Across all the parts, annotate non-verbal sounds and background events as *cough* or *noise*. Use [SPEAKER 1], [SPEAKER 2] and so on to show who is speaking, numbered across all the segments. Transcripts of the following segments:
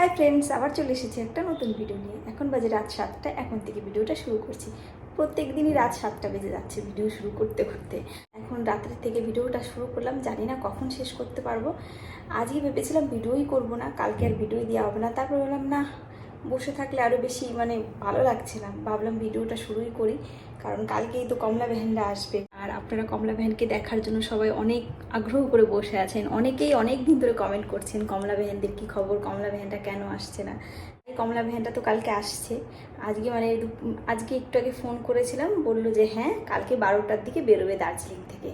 [SPEAKER 1] Hi friends আবার চলে এসেছি একটা নতুন ভিডিও নিয়ে। এখন বাজে রাত সাতটা, এখন থেকে ভিডিওটা শুরু করছি। প্রত্যেক দিনই রাত সাতটা বেজে যাচ্ছে ভিডিও শুরু করতে করতে। এখন রাত্রে থেকে ভিডিওটা শুরু করলাম, জানি না কখন শেষ করতে পারব। আজকে ভেবেছিলাম ভিডিওই করব না, কালকে আর ভিডিওই দেওয়া হবে না। তারপর বললাম না, বসে থাকলে আরও বেশি মানে ভালো লাগছে না। ভাবলাম ভিডিওটা শুরুই করি, কারণ কালকেই তো কমলা বেহেনরা আসবে। আর আপনারা কমলা বেহেনকে দেখার জন্য সবাই অনেক আগ্রহ করে বসে আছেন। অনেকেই অনেক দিন ধরে কমেন্ট করছেন, কমলা বেহেনদের কি খবর? কমলা বেহেনটা কেন আসছে না? কমলা বেহেনটা তো কালকে আসছে। আজকে মানে আজকে একটু আগে ফোন করেছিলাম, বলল যে হ্যাঁ কালকে বারোটার দিকে বেরোবে দার্জিলিং থেকে।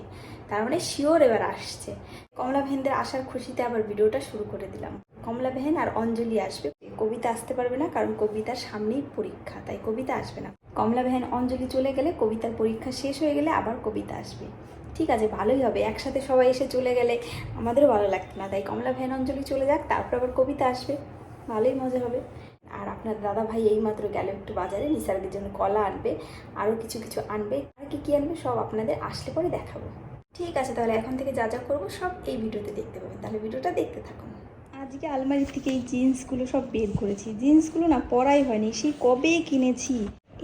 [SPEAKER 1] তার মানে শিওর এবার আসছে। কমলা বেহেনদের আসার খুশিতে আবার ভিডিওটা শুরু করে দিলাম। কমলা বেহেন আর অঞ্জলি আসবে। কবিতা আসতে পারবে না, কারণ কবিতার সামনেই পরীক্ষা, তাই কবিতা আসবে না। কমলা বেহেন অঞ্জলি চলে গেলে কবিতার পরীক্ষা শেষ হয়ে গেলে আবার কবিতা আসবে। ঠিক আছে, ভালোই হবে, একসাথে সবাই এসে চলে গেলে আমাদেরও ভালো লাগতো না। তাই কমলা বেহেন অঞ্জলি চলে যাক, তারপর আবার কবিতা আসবে, ভালোই মজা হবে। আর আপনার দাদা ভাই এইমাত্র গেল একটু বাজারে, নিসার্গের জন্য কলা আনবে, আরও কিছু কিছু আনবে, আর কি কী আনবে সব আপনাদের আসলে পরে দেখাবো। ঠিক আছে, তাহলে এখন থেকে যা যা করব সব এই ভিডিওতে দেখতে পাবেন। তাহলে ভিডিওটা দেখতে থাকুন। আজকে আলমারি থেকে এই জিন্সগুলো সব বের করেছি। জিন্সগুলো না পরাই হয়নি সেই কবে কিনেছি?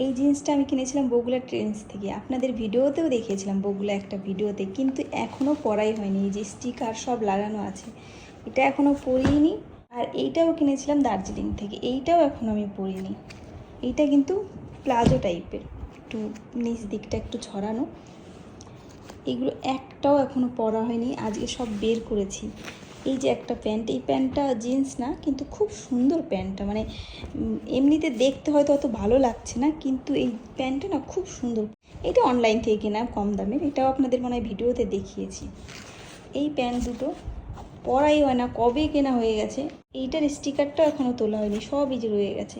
[SPEAKER 1] এই জিন্সটা আমি কিনেছিলাম বগুলা ট্রেন্স থেকে। আপনাদের ভিডিওতেও দেখিয়েছিলাম বগুলা একটা ভিডিওতে, কিন্তু এখনও পরাই হয়নি। এই যে স্টিকার সব লাগানো আছে, এটা এখনও পরিনি। আর এইটাও কিনেছিলাম দার্জিলিং থেকে, এইটাও এখনও আমি পরিনি। এইটা কিন্তু প্লাজো টাইপের, একটু নিচ দিকটা একটু ছড়ানো। এগুলো একটাও এখনও পরা হয়নি, আজকে সব বের করেছি। এই যে একটা প্যান্ট, এই প্যান্টটা জিন্স না, কিন্তু খুব সুন্দর প্যান্টটা। মানে এমনিতে দেখতে হয়তো অত ভালো লাগছে না, কিন্তু এই প্যান্টটা না খুব সুন্দর। এটা অনলাইন থেকে কেনা, কম দামের। এটাও আপনাদের মনে হয় ভিডিওতে দেখিয়েছি। এই প্যান্ট দুটো, পরাই হয় না, কবে কেনা হয়ে গেছে এইটার স্টিকারটাও এখনও তোলা হয়নি, সবই যে রয়ে গেছে।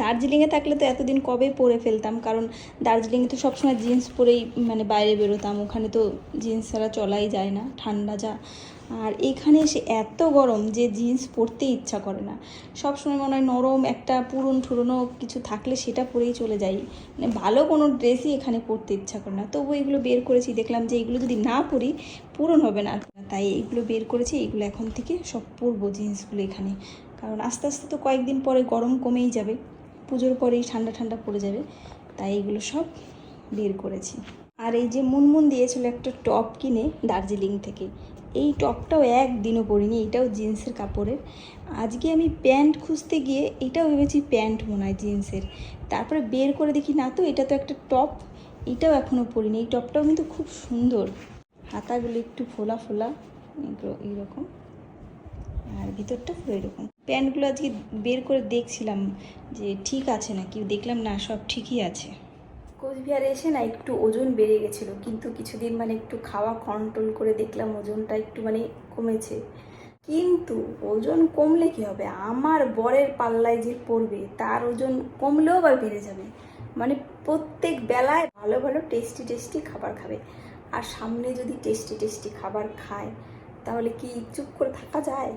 [SPEAKER 1] দার্জিলিংয়ে থাকলে তো এতদিন কবে পরে ফেলতাম, কারণ দার্জিলিংয়ে তো সবসময় জিন্স পরেই মানে বাইরে বেরোতাম, ওখানে তো জিন্স ছাড়া চলাই যায় না, ঠান্ডা যা। আর এখানে এসে এত গরম যে জিন্স পরতে ইচ্ছা করে না। সবসময় মনে হয় নরম একটা পুরন ঠুরনো কিছু থাকলে সেটা পরেই চলে যাই। মানে ভালো কোনো ড্রেসই এখানে পরতে ইচ্ছা করে না। তবু এগুলো বের করেছি, দেখলাম যে এগুলো যদি না পরি পূরণ হবে না। তাই এইগুলো বের করেছি, এগুলো এখন থেকে সব পরবো জিন্সগুলো এখানে। কারণ আস্তে আস্তে তো কয়েকদিন পরে গরম কমেই যাবে, পুজোর পরেই ঠান্ডা ঠান্ডা পড়ে যাবে, তাই এগুলো সব বের করেছি। আর এই যে মুনমুন দিয়েছিল একটা টপ কিনে দার্জিলিং থেকে, এই টপটাও একদিনও পরিনি, এটাও জিন্সের কাপড়ের। আজকে আমি প্যান্ট খুঁজতে গিয়ে এটাও ভেবেছি প্যান্ট মনে হয় জিন্সের। তারপরে বের করে দেখি, না তো, এটা তো একটা টপ, এটাও এখনও পরিনি। এই টপটাও কিন্তু খুব সুন্দর। হাতাগুলো একটু ফোলা ফোলা এইরকম। আর ভিতরটা পুরো এরকম। প্যান্টগুলো আজকে বের করে দেখছিলাম যে ঠিক আছে নাকি? দেখলাম না, সব ঠিকই আছে। কোচবিহারে এসে না একটু ওজন বেড়ে গেছিল, কিন্তু কিছুদিন মানে একটু খাওয়া কন্ট্রোল করে দেখলাম ওজনটা একটু মানে কমেছে। কিন্তু ওজন কমলে কি হবে? আমার বরের পাল্লায় যে পড়বে, তার ওজন কমলেও আবার বেড়ে যাবে। মানে প্রত্যেক বেলায় ভালো ভালো টেস্টি টেস্টি খাবার খাবে। আর সামনে যদি টেস্টি টেস্টি খাবার খায়, তাহলে কি চুপ করে থাকা যায়?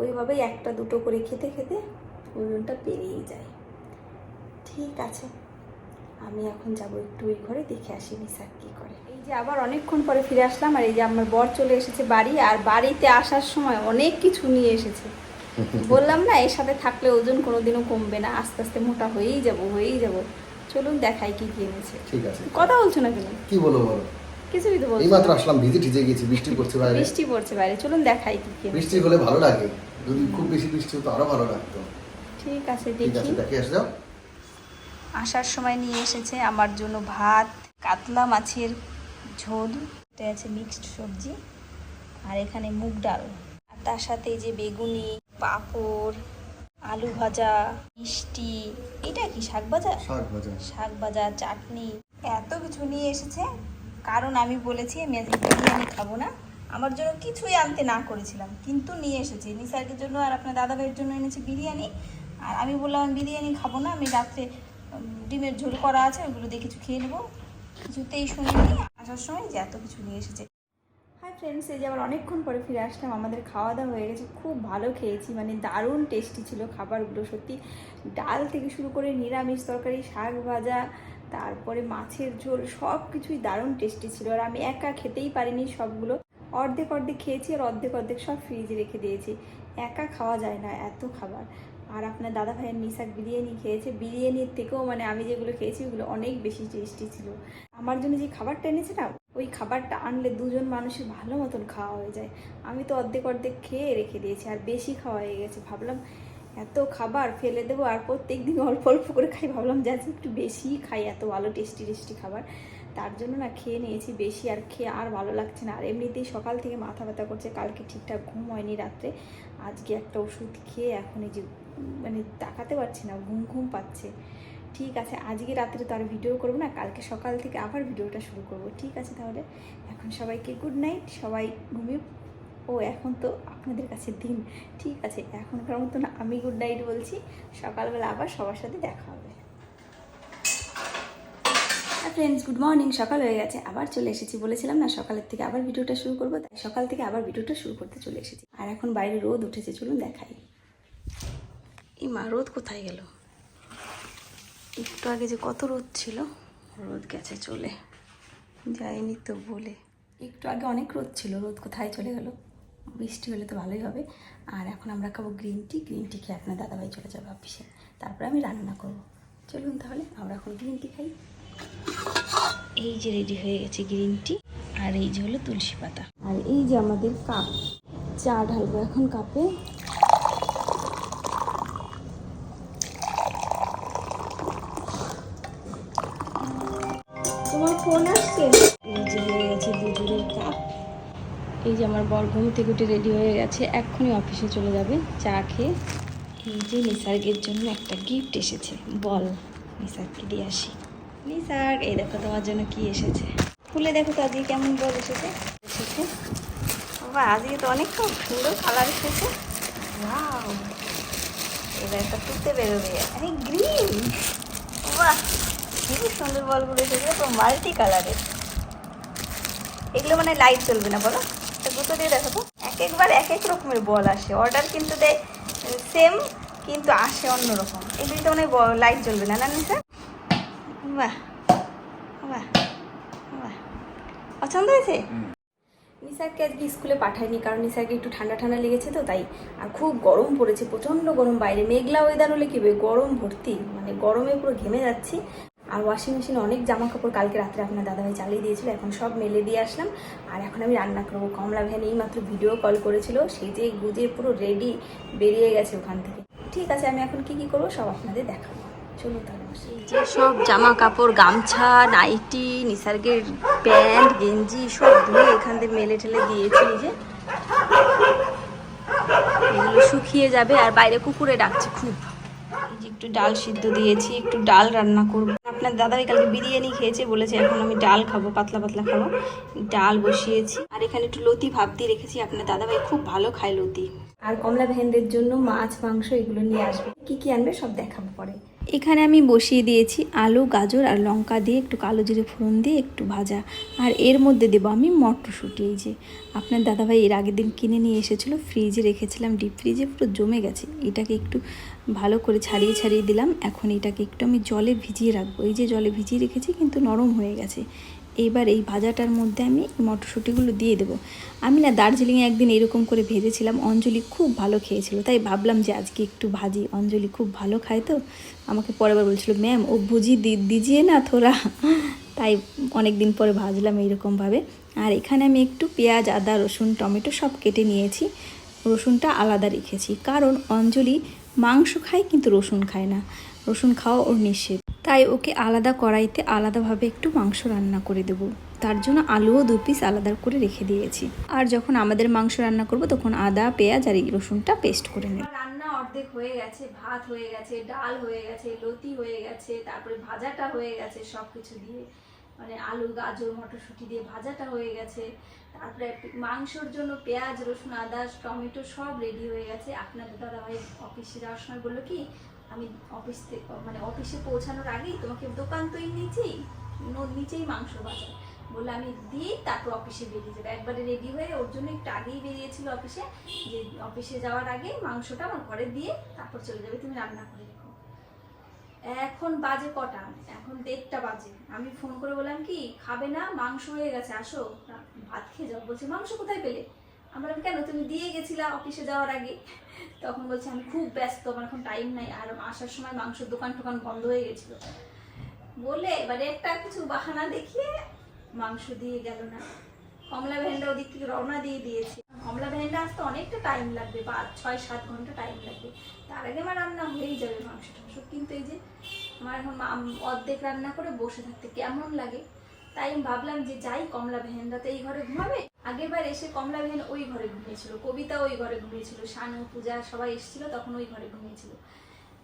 [SPEAKER 1] ওইভাবেই একটা দুটো করে খেতে খেতে ওজনটা বেড়েই যায়। ঠিক আছে আমি এখন যাব একটু ওই ঘরে দেখে আসি নিসার কি করে। এই যে আবার অনেকক্ষণ পরে ফিরে আসলাম আর এই যে আমার বর চলে এসেছে বাড়ি আর বাড়িতে আসার সময় অনেক কিছু নিয়ে এসেছে। *laughs* বললাম না এর সাথে থাকলে ওজন কোনোদিনও কমবে না আস্তে আস্তে মোটা হয়েই যাব হয়েই যাব। চলুন দেখাই কি কি এনেছে।
[SPEAKER 2] ঠিক আছে।
[SPEAKER 1] কথা বলছো না কেন?
[SPEAKER 2] কি বলব বলো?
[SPEAKER 1] কিছুই তো বলছো
[SPEAKER 2] এইমাত্র। আসলাম ভিজে ঠিজে গেছি বৃষ্টি পড়ছে বাইরে।
[SPEAKER 1] বৃষ্টি পড়ছে বাইরে চলুন দেখাই কি কি
[SPEAKER 2] বৃষ্টি হলে ভালো লাগে। যদি খুব বেশি বৃষ্টি হতো আরও ভালো লাগতো।
[SPEAKER 1] ঠিক আছে দেখি।
[SPEAKER 2] দেখে আসে যাও।
[SPEAKER 1] আসার সময় নিয়ে এসেছে আমার জন্য ভাত কাতলা মাছের ঝোল এটা আছে মিক্সড সবজি আর এখানে মুগ ডাল। আর তার সাথে যে বেগুনি পাঁপড় আলু ভাজা মিষ্টি এটা কি শাক ভাজা?
[SPEAKER 2] শাক ভাজা।
[SPEAKER 1] শাক ভাজা চাটনি এত কিছু নিয়ে এসেছে। কারণ আমি বলেছি আমি আজকে বিরিয়ানি খাব না। আমার জন্য কিছুই আনতে না করেছিলাম, কিন্তু নিয়ে এসেছি। নিসার্গের জন্য আর আপনার দাদা ভাইয়ের জন্য এনেছি বিরিয়ানি। আর আমি বললাম বিরিয়ানি খাব না, আমি রাত্রে ডিমের ঝোল করা আছে ওগুলো দিয়ে কিছু খেয়ে নেব। কিছুতেই শুনিনি। আসার সময় যে এত কিছু নিয়ে এসেছে। হাই ফ্রেন্ডস, এই যে আবার অনেকক্ষণ পরে ফিরে আসলাম, আমাদের খাওয়া দাওয়া হয়ে গেছে, খুব ভালো খেয়েছি মানে দারুণ টেস্টি ছিল খাবারগুলো, সত্যি। ডাল থেকে শুরু করে নিরামিষ তরকারি, শাক ভাজা, তারপরে মাছের ঝোল সব কিছুই দারুণ টেস্টি ছিল, আর আমি একা খেতেই পারিনি সবগুলো। অর্ধেক অর্ধেক খেয়েছি আর অর্ধেক অর্ধেক সব ফ্রিজে রেখে দিয়েছি। একা খাওয়া যায় না এত খাবার। আর আপনার দাদা ভাইয়ের নিশাক বিরিয়ানি খেয়েছে। বিরিয়ানির থেকেও মানে আমি যেগুলো খেয়েছি ওগুলো অনেক বেশি টেস্টি ছিল। আমার জন্য যে খাবারটা এনেছে না, ওই খাবারটা আনলে দুজন মানুষের ভালো মতন খাওয়া হয়ে যায়। আমি তো অর্ধেক অর্ধেক খেয়ে রেখে দিয়েছি, আর বেশি খাওয়া হয়ে গেছে। ভাবলাম এত খাবার ফেলে দেবো, আর প্রত্যেক দিন অল্প অল্প করে খাই। ভাবলাম যে একটু বেশি খাই, এত ভালো টেস্টি টেস্টি খাবার। তার জন্য না খেয়ে নিয়েছি বেশি আর খেয়ে আর ভালো লাগছে না। আর এমনিতেই সকাল থেকে মাথা ব্যথা করছে, কালকে ঠিকঠাক ঘুম হয়নি রাত্রে। আজকে একটা ওষুধ খেয়ে এখন এই যে মানে তাকাতে পারছি না, ঘুম ঘুম পাচ্ছে। ঠিক আছে, আজকে রাত্রে তো আর ভিডিও করব না, কালকে সকাল থেকে আবার ভিডিওটা শুরু করব। ঠিক আছে তাহলে, এখন সবাইকে গুড নাইট সবাই ঘুমিয়ে ও এখন তো আপনাদের কাছে দিন। ঠিক আছে, এখনকার মতো না আমি গুড নাইট বলছি, সকালবেলা আবার সবার সাথে দেখা হবে। ফ্রেন্ডস গুড মর্নিং সকাল হয়ে গেছে, আবার চলে এসেছি। বলেছিলাম না, সকালের থেকে আবার ভিডিওটা শুরু করব, তাই সকাল থেকে আবার ভিডিওটা শুরু করতে চলে এসেছি। আর এখন বাইরে রোদ উঠেছে, চলুন দেখাই। এই মা, রোদ কোথায় গেল? একটু আগে যে কত রোদ ছিল, রোদ গেছে চলে। যায়নি তো বলে। একটু আগে অনেক রোদ ছিল, রোদ কোথায় চলে গেল? বৃষ্টি হলে তো ভালোই হবে। আর এখন আমরা খাব গ্রিন টি গ্রিন টি খেয়ে আপনার দাদাভাই চলে যাবে অফিসে তারপরে আমি রান্না করব। চলুন তাহলে, আমরা এখন গ্রিন টি খাই। এই যে রেডি হয়ে গেছে গ্রিন টি আর এই যে হলো তুলসী পাতা। আর এই যে আমাদের কাপ চা ঢালবো এখন কাপে। তোমার ফোন আসছে? এই যে হয়ে গেছে দুজনের কাপ। এই যে আমার বর ঘুম থেকে উঠে রেডি হয়ে গেছে এক্ষুনি অফিসে চলে যাবে চা খেয়ে। এই যে নিসার্গের জন্য একটা গিফট এসেছে বল নিসার্গকে দিয়ে আসি। নিসার্গ এই দেখো তোমার জন্য কি এসেছে। খুলে দেখো তো আজকে কেমন বল এসেছে। এসেছে। বাবা, আজকে তো অনেক খুব সুন্দর কালার এসেছে। ওয়াও এবার একটা তুলতে বেরোবে। আরে গ্রিন বাহ খুবই সুন্দর বলগুলো এসেছে তো মাল্টি কালারের এগুলো মানে লাইট চলবে না, বলো? একটা গুঁতো দিয়ে দেখো তো। এক একবার এক এক রকমের বল আসে। অর্ডার কিন্তু দেয় সেম কিন্তু আসে অন্যরকম। এগুলিতে মানে লাইট জ্বলবে না না নিসা বাহ বাহ বাহ। পছন্দ হয়েছে? নিসারকে আজকে স্কুলে পাঠায়নি কারণ নিসারকে একটু ঠান্ডা ঠান্ডা লেগেছে তো তাই। আর খুব গরম পড়েছে প্রচণ্ড গরম বাইরে। মেঘলা ওয়েদার হলে কি গরম ভর্তি মানে গরমে পুরো ঘেমে যাচ্ছি। আর ওয়াশিং মেশিনে অনেক জামা কাপড় কালকে রাত্রে আপনার দাদাভাই চালিয়ে দিয়েছিল এখন সব মেলে দিয়ে আসলাম। আর এখন আমি রান্না করব। কমলা ভ্যান এই মাত্র ভিডিও কল করেছিল সেজে গুজে পুরো রেডি বেরিয়ে গেছে ওখান থেকে। ঠিক আছে আমি এখন কি কি করব সব আপনাদের দেখাবো। যে সব জামা কাপড় গামছা, নাইটি, নিসার্গের প্যান্ট, গেঞ্জি, সব ধুয়ে এখান থেকে মেলে ঠেলে দিয়েছি যে এগুলো শুকিয়ে যাবে আর বাইরে কুকুরে ডাকছে খুব। একটু ডাল সিদ্ধ দিয়েছি, একটু ডাল রান্না করব। আপনার দাদাই কালকে বিরিয়ানি খেয়েছে, বলেছে এখন আমি ডাল খাব, পাতলা পাতলা খাব। ডাল বসিয়েছি। আর এখানে একটু লতি ভাব দিয়ে রেখেছি, আপনার দাদাভাই খুব ভালো খায় লতি। আর কমলা ভ্যানদের জন্য মাছ, মাংস এগুলো নিয়ে আসবে। কি কি আনবে সব দেখাবো পরে। এখানে আমি বসিয়ে দিয়েছি আলু, গাজর আর লঙ্কা দিয়ে একটু কালো জিরে ফোড়ন দিয়ে একটু ভাজা। আর এর মধ্যে দেবো আমি মটরশুঁটি। এই যে আপনার দাদাভাই এর আগের দিন কিনে নিয়ে এসেছিল ফ্রিজে রেখেছিলাম ডিপ ফ্রিজে পুরো জমে গেছে। এটাকে একটু ভালো করে ছাড়িয়ে ছাড়িয়ে দিলাম। এখন এটাকে একটু আমি জলে ভিজিয়ে রাখব। এই যে জলে ভিজিয়ে রেখেছি কিন্তু নরম হয়ে গেছে। এইবার এই ভাজাটার মধ্যে আমি মটরশুঁটিগুলো দিয়ে দেবো। আমি না দার্জিলিংয়ে একদিন এরকম করে ভেজেছিলাম, অঞ্জলি খুব ভালো খেয়েছিল। তাই ভাবলাম যে আজকে একটু ভাজি। অঞ্জলি খুব ভালো খায় তো। আমাকে পরের বার বলছিল, ম্যাম, ও দি, দিজিয়ে না থোড়া? তাই অনেক দিন পরে ভাজলাম এইরকমভাবে। আর এখানে আমি একটু পেঁয়াজ, আদা, রসুন, টমেটো সব কেটে নিয়েছি। রসুনটা আলাদা রেখেছি। কারণ অঞ্জলি মাংস খায় কিন্তু রসুন খায় না। রসুন খাওয়া ওর নিষেধ। তাই ওকে আলাদা কড়াইতে আলাদাভাবে একটু মাংস রান্না করে দেব। তার জন্য আলুও দু পিস আলাদা করে রেখে দিয়েছি। আর যখন আমাদের মাংস রান্না করব, তখন আদা, পেঁয়াজ আর এই রসুনটা পেস্ট করে নেব। রান্না অর্ধেক হয়ে গেছে, ভাত হয়ে গেছে, ডাল হয়ে গেছে, লতি হয়ে গেছে, তারপরে ভাজাটা হয়ে গেছে সব কিছু দিয়ে। মানে আলু, গাজর, মটরশুঁটি দিয়ে ভাজাটা হয়ে গেছে। তারপরে মাংসর জন্য পেঁয়াজ, রসুন, আদা, টমেটো সব রেডি হয়ে গেছে। আপনাদের দাদাভাই অফিসে যাওয়ার সময় বলল কি আমি অফিস থেকে মানে অফিসে পৌঁছানোর আগেই তোমাকে দোকান তো নিচেই নিচেই মাংস বাজার। বললে, আমি দিই, তারপর অফিসে বেরিয়ে যাবে। একবারে রেডি হয়ে ওর জন্য একটু আগেই বেরিয়েছিল অফিসে যে অফিসে যাওয়ার আগে মাংসটা আমার ঘরে দিয়ে তারপর চলে যাবে, তুমি রান্না করে রেখো। এখন বাজে কটা? এখন দেড়টা বাজে। আমি ফোন করে বললাম, কি, খাবে না? মাংস হয়ে গেছে, আসো। ভাত খেয়ে যাও। বলছে, মাংস কোথায় পেলে? আমরা কেন? তুমি দিয়ে গেছিলা অফিসে যাওয়ার আগে। তখন বলছে, আমি খুব ব্যস্ত, আমার এখন টাইম নাই। আর আসার সময় মাংসের দোকান টোকান বন্ধ হয়ে গেছিল। বলে এবারে একটা কিছু বাহানা দেখিয়ে মাংস দিয়ে গেল না। কমলা ভ্যানটা ওদিক থেকে রওনা দিয়ে দিয়েছে। কমলা ভ্যানটা আসতে অনেকটা টাইম লাগবে পাঁচ ছয়, সাত ঘণ্টা টাইম লাগবে। তার আগে আমার রান্না হয়েই যাবে মাংস টাংস কিন্তু এই যে আমার এখন অর্ধেক রান্না করে বসে থাকতে কেমন লাগে। তাই আমি ভাবলাম যে যাই, কমলা ভ্যানটা তো এই ঘরে ঘুমাবে। আগের বার এসে কমলা ভ্যান ওই ঘরে ঘুমিয়েছিল, কবিতা ওই ঘরে ঘুমিয়েছিল, শানু, পূজা সবাই এসেছিল, তখন ওই ঘরে ঘুমিয়েছিল।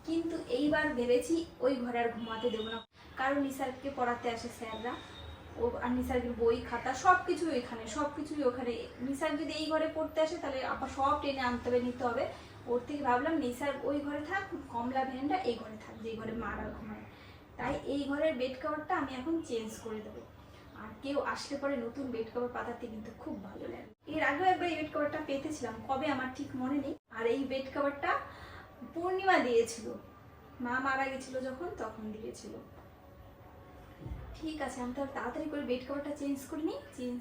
[SPEAKER 1] কিন্তু এইবার ভেবেছি ওই ঘরে আর ঘুমাতে দেবো না। কারণ নিসারকে পড়াতে আসে স্যাররা। ও আর নিসার্গের বই, খাতা সব কিছুই ওইখানে সব কিছুই ওখানে। নিসার যদি এই ঘরে পড়তে আসে, তাহলে আবার সব টেনে আনতে হবে, নিতে হবে। ওর থেকে ভাবলাম নিসার ওই ঘরে থাক, কমলা ভ্যানটা এই ঘরে থাক যেই ঘরে মারা ঘুমায়। তাই এই ঘরের বেড কভারটা আমি এখন চেঞ্জ করে দেবো। আর কেউ আসলে পরে নতুন বেড কভার পাতাতে কিন্তু খুব ভালো লাগে। এর আগেও একবার এই বেড কভারটা পেতেছিলাম, কবে আমার ঠিক মনে নেই। আর এই বেড কভারটা পূর্ণিমা দিয়েছিল। মা মারা গেছিল যখন, তখন দিয়েছিল। ঠিক আছে, আমি তাহলে তাড়াতাড়ি করে বেড কভারটা চেঞ্জ নিই চেঞ্জ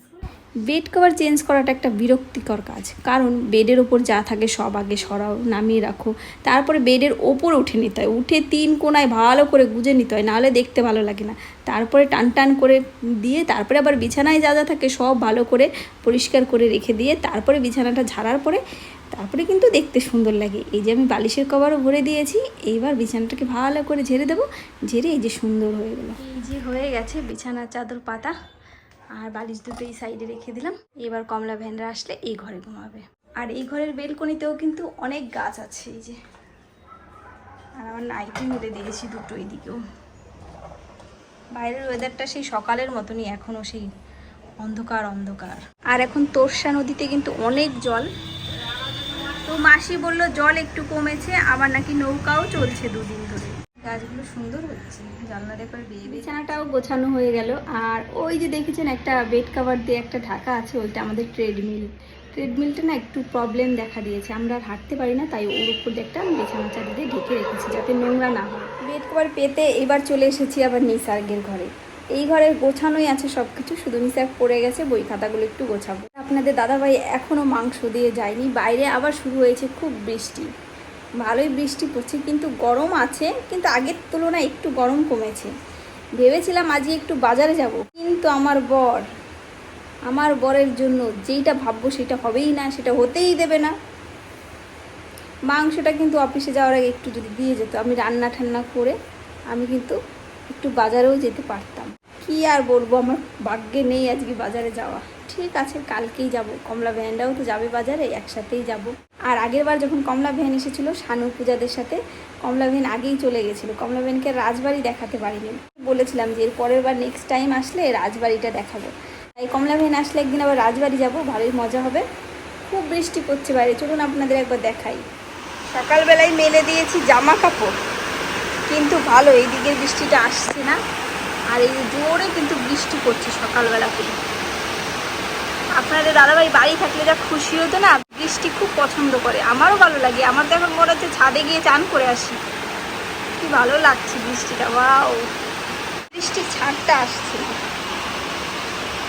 [SPEAKER 1] বেড কভার চেঞ্জ করাটা একটা বিরক্তিকর কাজ, কারণ বেডের ওপর যা থাকে সব আগে সরাও, নামিয়ে রাখো, তারপরে বেডের ওপর উঠে নিতে হয়, উঠে তিন কোনায় ভালো করে গুজে নিতে হয়, নাহলে দেখতে ভালো লাগে না, তারপরে টান টান করে দিয়ে তারপরে আবার বিছানায় যা যা থাকে সব ভালো করে পরিষ্কার করে রেখে দিয়ে, তারপরে বিছানাটা ঝাড়ার পরে তারপরে কিন্তু দেখতে সুন্দর লাগে। এই যে আমি বালিশের কভারও ভরে দিয়েছি, এইবার বিছানাটাকে ভালো করে ঝেড়ে দেবো। ঝেড়ে এই যে সুন্দর হয়ে গেল। এই যে হয়ে গেছে বিছানার চাদর পাতা আর বালিশ দুটো এই সাইডে রেখে দিলাম। এবার কমলা ভ্যানরা আসলে এই ঘরে ঘুমাবে। আর এই ঘরের বেলকনিতেও কিন্তু অনেক গাছ আছে এই যে। আর আমার নাইটি মেরে দিয়েছি দুটো এইদিকেও বাইরের ওয়েদারটা সেই সকালের মতনই, এখনও সেই অন্ধকার অন্ধকার। আর এখন তোরসা নদীতে কিন্তু অনেক জল। মাসি বলল জল একটু কমেছে আবার নাকি নৌকাও চলছে দুদিন ধরে। গাছগুলো সুন্দর হচ্ছে জানলার করে বিয়ে বিছানাটাও গোছানো হয়ে গেল আর ওই যে দেখেছেন একটা বেড কাভার দিয়ে একটা ঢাকা আছে ওইটা আমাদের ট্রেডমিল ট্রেডমিলটা না একটু প্রবলেম দেখা দিয়েছে আমরা আর হাঁটতে পারি না তাই ওর উপর দিয়ে একটা বিছানা চারি দিয়ে ঢেকে রেখেছি যাতে নোংরা না হয়। বেড কভার পেতে এবার চলে এসেছি আবার নিসার্গের ঘরে। এই ঘরে গোছানোই আছে সব কিছু শুধু নিসার্গ পড়ে গেছে বই খাতাগুলো একটু গোছাবো। আপনাদের দাদাভাই এখনও মাংস দিয়ে যায়নি। বাইরে আবার শুরু হয়েছে খুব বৃষ্টি। ভালোই বৃষ্টি পড়ছে, কিন্তু গরম আছে, কিন্তু আগের তুলনায় একটু গরম কমেছে। ভেবেছিলাম আজকে একটু বাজারে যাব, কিন্তু আমার বর, আমার বরের জন্য যেইটা ভাববো সেটা হবেই না, সেটা হতেই দেবে না। মাংসটা কিন্তু অফিসে যাওয়ার আগে একটু যদি দিয়ে যেত, আমি রান্না ঠান্না করে আমি কিন্তু একটু বাজারেও যেতে পারতাম। কি আর বলব, আমার ভাগ্যে নেই আজকে বাজারে যাওয়া। ঠিক আছে কালকেই যাব। কমলা ভ্যানটাও তো যাবে বাজারে, একসাথেই যাব। আর আগের বার যখন কমলা ভ্যান এসেছিল, শানু পূজাদের সাথে, কমলা ভ্যান আগেই চলে গেছিল। কমলা ভ্যানকে রাজবাড়ি দেখাতে পারিনি। বলেছিলাম যে, এর পরের বার নেক্সট টাইম আসলে রাজবাড়িটা দেখাবো। তাই কমলা ভ্যান আসলে একদিন আবার রাজবাড়ি যাব, ভালোই মজা হবে। খুব বৃষ্টি পড়ছে বাইরে, চলুন আপনাদের একবার দেখাই। সকালবেলায় মেলে দিয়েছি জামা কাপড়, কিন্তু ভালো, এই দিকের বৃষ্টিটা আসছে না। আর এই জোরে কিন্তু বৃষ্টি পড়ছে সকালবেলা করে আপনাদের দাদাভাই বাড়ি থাকলে যা খুশি হতো না, বৃষ্টি খুব পছন্দ করে। আমারও ভালো লাগে। আমার তো এখন মনে হচ্ছে ছাদে গিয়ে চান করে আসি। কি ভালো লাগছে বৃষ্টিটা বাও বৃষ্টির ছাড়টা আসছে।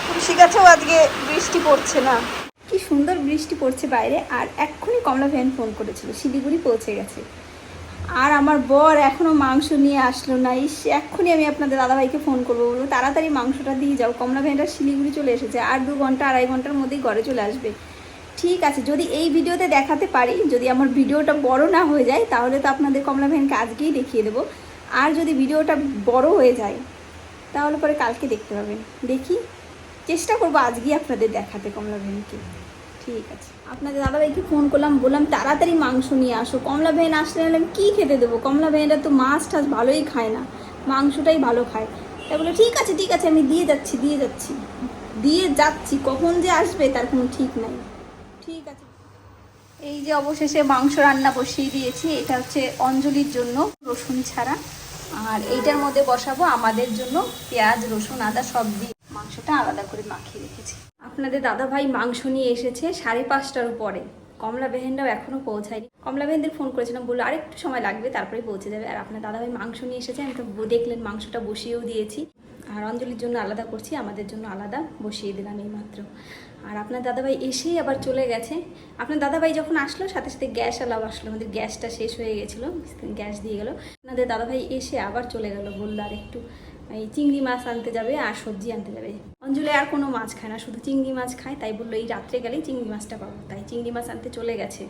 [SPEAKER 1] খুশি গাছেও আজকে বৃষ্টি পড়ছে না। কি সুন্দর বৃষ্টি পড়ছে বাইরে, আর এক্ষুনি কমলা ভ্যান ফোন করেছিল। শিলিগুড়ি পৌঁছে গেছে। আর আমার বর এখনও মাংস নিয়ে আসলো না। ইস, এক্ষুনি আমি আপনাদের দাদাভাইকে ফোন করব। বলব তাড়াতাড়ি মাংসটা দিয়ে যাও। কমলা ভ্যানটা শিলিগুড়ি চলে এসেছে। আর দু ঘণ্টা, আড়াই ঘণ্টার মধ্যেই ঘরে চলে আসবে। ঠিক আছে, যদি এই ভিডিওতে দেখাতে পারি, যদি আমার ভিডিওটা বড় না হয়ে যায়, তাহলে তো আপনাদের কমলা ভ্যানকে আজকেই দেখিয়ে দেবো। আর যদি ভিডিওটা বড় হয়ে যায়, তাহলে পরে কালকে দেখতে পাবেন। দেখি, চেষ্টা করব আজকেই আপনাদের দেখাতে কমলা ভ্যানকে ঠিক আছে। আপনাদের দাদাভাইকে ফোন করলাম, বললাম, তাড়াতাড়ি মাংস নিয়ে আসো। কমলা ভ্যান আসলে আমি কী খেতে দেবো? কমলা ভ্যানটা তো মাছ টাছ ভালোই খায় না। মাংসটাই ভালো খায়। তাই বলে ঠিক আছে ঠিক আছে, আমি দিয়ে যাচ্ছি দিয়ে যাচ্ছি। দিয়ে যাচ্ছি, কখন যে আসবে তার কোনো ঠিক নাই। ঠিক আছে। এই যে অবশেষে মাংস রান্না বসিয়ে দিয়েছি, এটা হচ্ছে অঞ্জলির জন্য রসুন ছাড়া। আর এইটার মধ্যে বসাবো আমাদের জন্য পেঁয়াজ, রসুন, আদা সব দিয়ে মাংসটা আলাদা করে মাখিয়ে রেখেছি। আপনাদের দাদা ভাই মাংস নিয়ে এসেছে সাড়ে পাঁচটার উপরে। কমলা বেহেনটাও এখনও পৌঁছায়নি। কমলা বেহেনদের ফোন করেছিলাম, বলল, আরেকটু সময় লাগবে তারপরে পৌঁছে যাবে। আর আপনার দাদা ভাই মাংস নিয়ে এসেছে, আমি তো দেখলেন মাংসটা বসিয়েও দিয়েছি। আর অঞ্জলির জন্য আলাদা করছি, আমাদের জন্য আলাদা, বসিয়ে দিলাম এই মাত্র আর আপনার দাদাভাই এসেই আবার চলে গেছে। আপনার দাদাভাই যখন আসলো, সাথে সাথে গ্যাস আলাও আসলো, আমাদের গ্যাসটা শেষ হয়ে গেছিল, গ্যাস দিয়ে গেলো। আপনাদের দাদাভাই এসে আবার চলে গেল, বলল আর একটু এই চিংড়ি মাছ আনতে যাবে আর সবজি আনতে যাবে। অঞ্জলি আর কোনো মাছ খায় না, শুধু চিংড়ি মাছ খায়, তাই বলল এই রাত্রে গেলেই চিংড়ি মাছটা পাবো। তাই চিংড়ি মাছ আনতে চলে গেছে।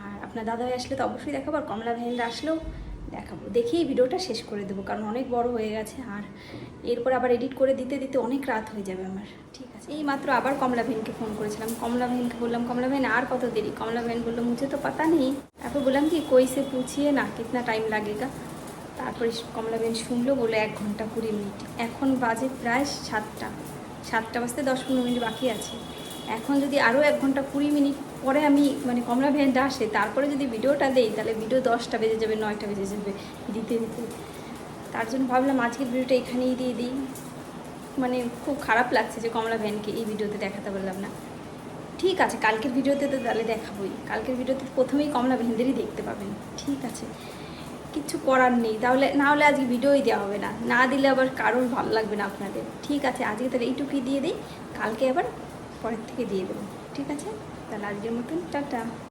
[SPEAKER 1] আর আপনার দাদা ভাই আসলে তো অবশ্যই দেখাবো, আর কমলা ভ্যানরা আসলেও দেখাবো। দেখেই ভিডিওটা শেষ করে দেবো, কারণ অনেক বড় হয়ে গেছে। আর এরপর আবার এডিট করে দিতে দিতে অনেক রাত হয়ে যাবে আমার। ঠিক আছে, এই মাত্র আবার কমলা ভেনকে ফোন করেছিলাম। কমলা ভেনকে বললাম, কমলা ভেন আর কত দেরি? কমলা ভেন বলল, মুঝে তো পাতা নেই। তারপর বললাম কি কই সে পুছিয়ে না, কিতনা টাইম লাগেগা? তারপরে কমলা বেন শুনলো বলে এক ঘণ্টা কুড়ি মিনিট। এখন বাজে প্রায় সাতটা। সাতটা বাজতে দশ পনেরো মিনিট বাকি আছে। এখন যদি আরও এক ঘণ্টা কুড়ি মিনিট পরে আমি মানে কমলা ভ্যানটা আসে, তারপরে যদি ভিডিওটা দেই, তাহলে ভিডিও দশটা বেজে যাবে, নয়টা বেজে যাবে দিতে দিতে। তার জন্য ভাবলাম আজকের ভিডিওটা এখানেই দিয়ে দিই। মানে খুব খারাপ লাগছে যে কমলা ভ্যানকে এই ভিডিওতে দেখাতে পারলাম না। ঠিক আছে, কালকের ভিডিওতে তো তাহলে দেখাবোই। কালকের ভিডিওতে প্রথমেই কমলা ভেন্দেরই দেখতে পাবেন। ঠিক আছে। কিচ্ছু করার নেই। তাহলে না হলে আজকে ভিডিওই দেওয়া হবে না। না দিলে আবার কারোর ভালো লাগবে না আপনাদের। ঠিক আছে, আজকে তাহলে এইটুকুই দিয়ে দিই। কালকে আবার পরের থেকে দিয়ে দেবো। ঠিক আছে? তাহলে আজকের মতন, টাটা।